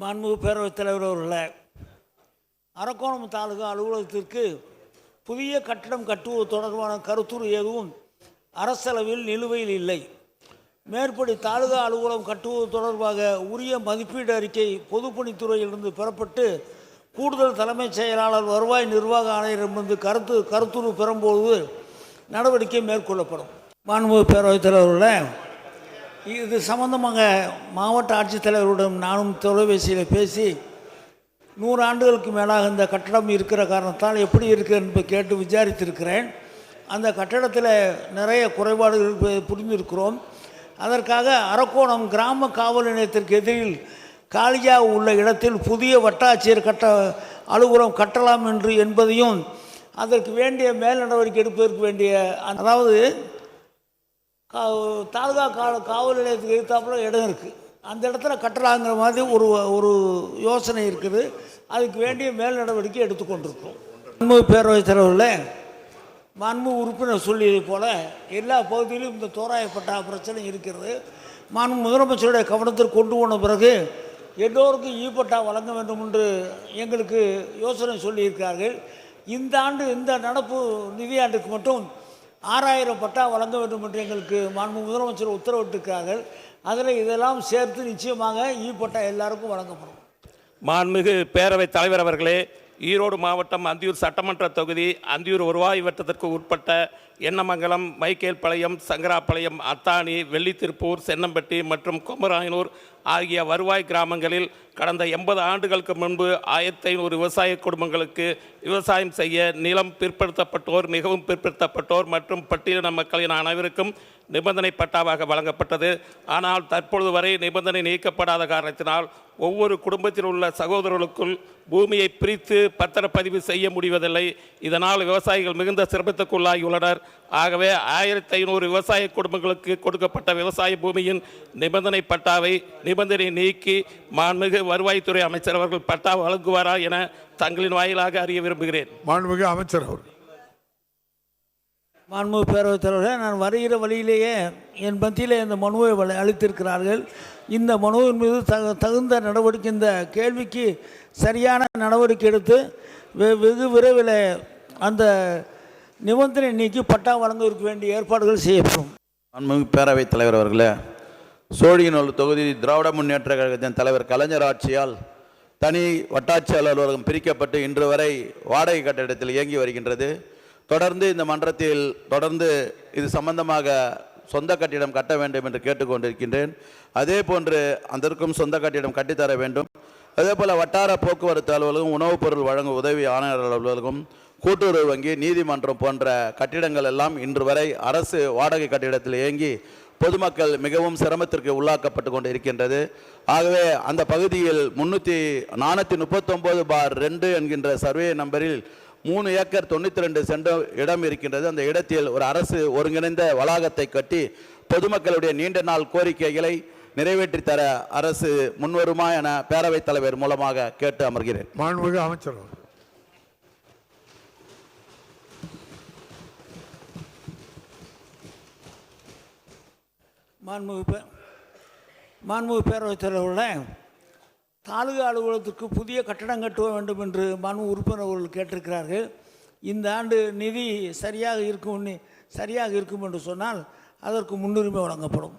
மாண்புமிகு பேரவைத் தலைவர் அவர்களே அரக்கோணம் தாலுகா அலுவலகத்திற்கு புதிய கட்டடம் கட்டுவது தொடர்பான கருத்துரு எதுவும் அரசளவில் நிலுவையில் இல்லை. மேற்படி தாலுகா அலுவலகம் கட்டுவது தொடர்பாக உரிய மதிப்பீடு அறிக்கை பொதுப்பணித்துறையிலிருந்து பெறப்பட்டு கூடுதல் தலைமைச் செயலாளர் வருவாய் நிர்வாக ஆணையரிடமிருந்து கருத்து கருத்துரு பெறும்போது நடவடிக்கை மேற்கொள்ளப்படும். மாண்பு பேரவைத் தலைவர்களை இது சம்மந்தமாக மாவட்ட ஆட்சித்தலைவருடன் நானும் தொலைபேசியில் பேசி நூறு ஆண்டுகளுக்கு மேலாக இந்த கட்டடம் இருக்கிற காரணத்தால் எப்படி இருக்குது என்று கேட்டு விசாரித்திருக்கிறேன். அந்த கட்டடத்தில் நிறைய குறைபாடுகள் பு- புரிந்திருக்கிறோம். அதற்காக அரக்கோணம் கிராம காவல் நிலையத்திற்கு எதிரில் காலியாக உள்ள இடத்தில் புதிய வட்டாட்சியர் கட்ட அலுவலகம் கட்டலாம் என்று என்பதையும் அதற்கு வேண்டிய மேல் நடவடிக்கை எடுப்பதற்கு வேண்டிய அதாவது கா தாலுகா கா காவல் நிலையத்துக்கு எதிர்த்தாப்புல இடம் இருக்குது அந்த இடத்துல கட்டலாங்கிற மாதிரி ஒரு ஒரு யோசனை இருக்குது. அதுக்கு வேண்டிய மேல் நடவடிக்கை எடுத்துக்கொண்டிருக்கிறோம் மாண்பு பேரவைத் தலைவரில் மாண்பு உறுப்பினர் சொல்லியது போல் எல்லா பகுதியிலும் இந்த தோராயப்பட்ட பிரச்சனை இருக்கிறது. மண் முதலமைச்சருடைய கவனத்திற்கு கொண்டு போன பிறகு எல்லோருக்கும் ஈப்பட்டா வழங்க வேண்டும் என்று எங்களுக்கு யோசனை சொல்லியிருக்கிறார்கள். இந்த ஆண்டு இந்த நடப்பு நிதியாண்டுக்கு மட்டும் ஆறாயிரம் பட்டா வழங்க வேண்டும் என்று எங்களுக்கு மாண்பு முதலமைச்சர் உத்தரவிட்டிருக்கிறார்கள். அதில் இதெல்லாம் சேர்த்து நிச்சயமாக ஈ பட்டா எல்லாருக்கும் வழங்கப்படும். மாண்புமிகு பேரவைத் தலைவர் அவர்களே ஈரோடு மாவட்டம் அந்தியூர் சட்டமன்ற தொகுதி அந்தியூர் வருவாய் வட்டத்திற்கு உட்பட்ட எண்ணமங்கலம் மைக்கேல்பாளையம் சங்கராபாளையம் அத்தானி வெள்ளித்திருப்பூர் சென்னம்பட்டி மற்றும் குமராயனூர் ஆகிய வருவாய் கிராமங்களில் கடந்த எண்பது ஆண்டுகளுக்கு முன்பு ஆயிரத்தி ஐநூறு விவசாய குடும்பங்களுக்கு விவசாயம் செய்ய நிலம் பிற்படுத்தப்பட்டோர் மிகவும் பிற்படுத்தப்பட்டோர் மற்றும் பட்டியலின மக்களின் அனைவருக்கும் நிபந்தனை பட்டாவாக வழங்கப்பட்டது. ஆனால் தற்பொழுது வரை நிபந்தனை நீக்கப்படாத காரணத்தினால் ஒவ்வொரு குடும்பத்தில் உள்ள சகோதரர்களுக்குள் பூமியை பிரித்து பத்திரப்பதிவு செய்ய முடிவதில்லை. இதனால் விவசாயிகள் மிகுந்த சிரமத்துக்குள்ளாகியுள்ளனர் ஆகவே ஆயிரத்தி ஐநூறு விவசாய குடும்பங்களுக்கு கொடுக்கப்பட்ட விவசாய பூமியின் நிபந்தனை பட்டாவை நிபந்தனை நீக்கி மாண்புமிகு வருவாய்த்துறை அமைச்சர் அவர்கள் பட்டா வழங்குவாரா என தங்களின் வாயிலாக அறிய விரும்புகிறேன். மாண்புமிகு அமைச்சர் அவர்கள். மாண்பு பேரவைத் தலைவரே நான் வருகிற வழியிலேயே என் மத்தியில் இந்த மனுவை அளித்திருக்கிறார்கள். இந்த மனுவின் மீது தகு தகுந்த நடவடிக்கை இந்த கேள்விக்கு சரியான நடவடிக்கை எடுத்து வெ- வெகு விரைவில் அந்த நிபந்தனை நீக்கி பட்டா வழங்குவதற்கு வேண்டிய ஏற்பாடுகள் செய்யப்படும். மாண்புமிகு பேரவைத் தலைவர் அவர்களே சோழியனூர் தொகுதி திராவிட முன்னேற்ற கழகத்தின் தலைவர் கலைஞர் ஆட்சியால் தனி வட்டாட்சி அலுவலகம் பிரிக்கப்பட்டு இன்று வரை வாடகை கட்டிடத்தில் இயங்கி வருகின்றது. தொடர்ந்து இந்த மன்றத்தில் தொடர்ந்து இது சம்பந்தமாக சொந்த கட்டிடம் கட்ட வேண்டும் என்று கேட்டுக்கொண்டிருக்கின்றேன். அதே போன்று அதற்கும் சொந்த கட்டிடம் கட்டித்தர வேண்டும். அதே போல் வட்டார போக்குவரத்து அலுவலகம் உணவுப் பொருள் வழங்கும் உதவி ஆணையர் அலுவலகம் கூட்டுறவு வங்கி நீதிமன்றம் போன்ற கட்டிடங்கள் எல்லாம் இன்று வரை அரசு வாடகை கட்டிடத்தில் இயங்கி பொதுமக்கள் மிகவும் சிரமத்திற்கு உள்ளாக்கப்பட்டு கொண்டு இருக்கின்றது ஆகவே அந்த பகுதியில் முன்னூற்றி நானூற்றி முப்பத்தொம்போது பார் ரெண்டு என்கின்ற சர்வே நம்பரில் மூணு ஏக்கர் தொண்ணூற்றி ரெண்டு சென்ற இடம் இருக்கின்றது. அந்த இடத்தில் ஒரு அரசு ஒருங்கிணைந்த வளாகத்தை கட்டி பொதுமக்களுடைய நீண்ட நாள் கோரிக்கைகளை நிறைவேற்றி தர அரசு முன்வருமா என பேரவைத் தலைவர் மூலமாக கேட்டு அமர்கிறேன். மாண்புமிகு அமைச்சர் மாண்புமிகு பே மாண்புமிகு பேரவைத் தலைவர்களே தாலுகா அலுவலகத்துக்கு புதிய கட்டடம் கட்டுவ வேண்டும் என்று மனு உறுப்பினர் அவர்கள் கேட்டிருக்கிறார்கள். இந்த ஆண்டு நிதி சரியாக இருக்கும் சரியாக இருக்கும் என்று சொன்னால் அதற்கு முன்னுரிமை வழங்கப்படும்.